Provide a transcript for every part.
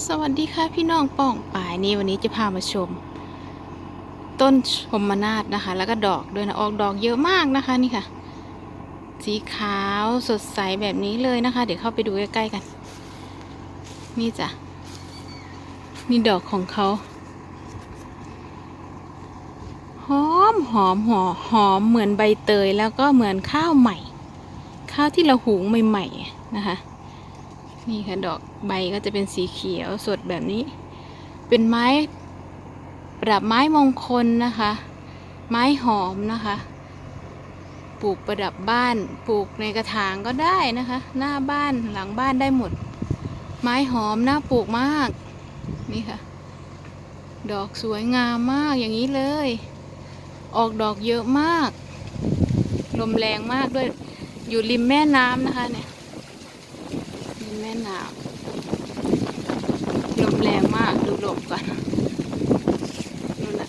สวัสดีค่ะพี่น้องป้องป่ายนี่วันนี้จะพามาชม ต้นชมนาฏนะคะ แล้วก็ดอกด้วยนะออกดอกเยอะมากนะคะนี่ค่ะ สีขาวสดใสแบบนี้เลยนะคะ เดี๋ยวเข้าไปดูใกล้ๆกัน นี่จ้ะนี่ดอกของเขาหอมหอมหอมหอมเหมือนใบเตยแล้วก็เหมือนข้าวใหม่ ข้าวที่เราหุงใหม่ๆนะคะ นี่ค่ะดอกใบก็จะเป็นสีเขียวสดแบบนี้ เป็นไม้ประดับไม้มงคลนะคะ ไม้หอมนะคะ ปลูกประดับบ้านปลูกในกระถางก็ได้นะคะ หน้าบ้านหลังบ้านได้หมด ไม้หอมน่าปลูกมาก นี่ค่ะ ดอกสวยงามมากอย่างนี้เลย ออกดอกเยอะมาก ลมแรงมากด้วย อยู่ริมแม่น้ำนะคะเนี่ย แม่น้ำลมแรงมากดูลมก่อนนู่นนะ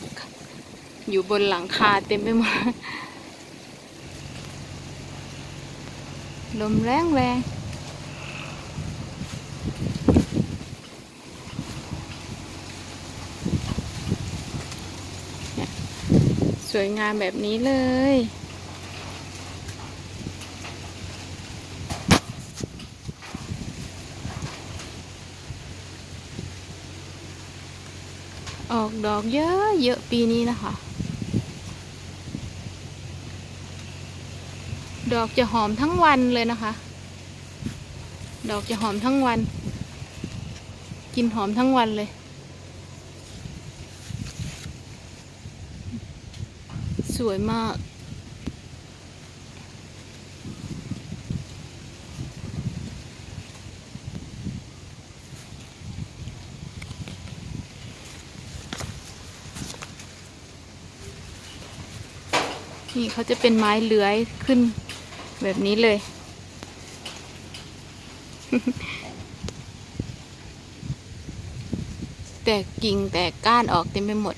อยู่บนหลังคาเต็มไปหมดลมแรงแรงสวยงามแบบนี้เลย ออกดอกเยอะเยอะปีนี้นะคะ ดอกจะหอมทั้งวันเลยนะคะ ดอกจะหอมทั้งวัน กินหอมทั้งวันเลย สวยมาก นี่เขาจะเป็นไม้เลื้อยขึ้นแบบนี้เลย แตกกิ่งแตกก้านออกเต็มไปหมด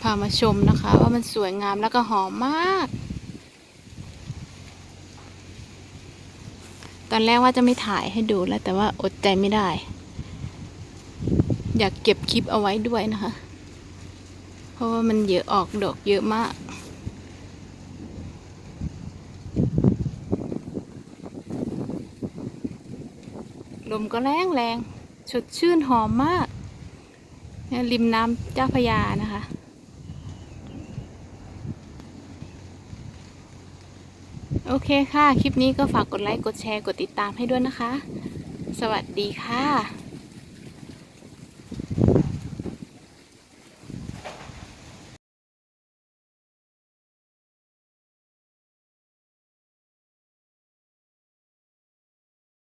พามาชมนะคะ ว่ามันสวยงามแล้วก็หอมมาก ตอนแรกว่าจะไม่ถ่ายให้ดูแล้วแต่ว่าอดใจไม่ได้ อยากเก็บคลิปเอาไว้ด้วยนะคะ เพราะว่ามันเยอะออกดอกเยอะมาก ลมก็แรงแรงสดชื่นหอมมาก ริมน้ำเจ้าพยานะคะ โอเคค่ะ คลิปนี้ก็ฝากกดไลค์ กดแชร์ กดติดตามให้ด้วยนะคะ สวัสดีค่ะ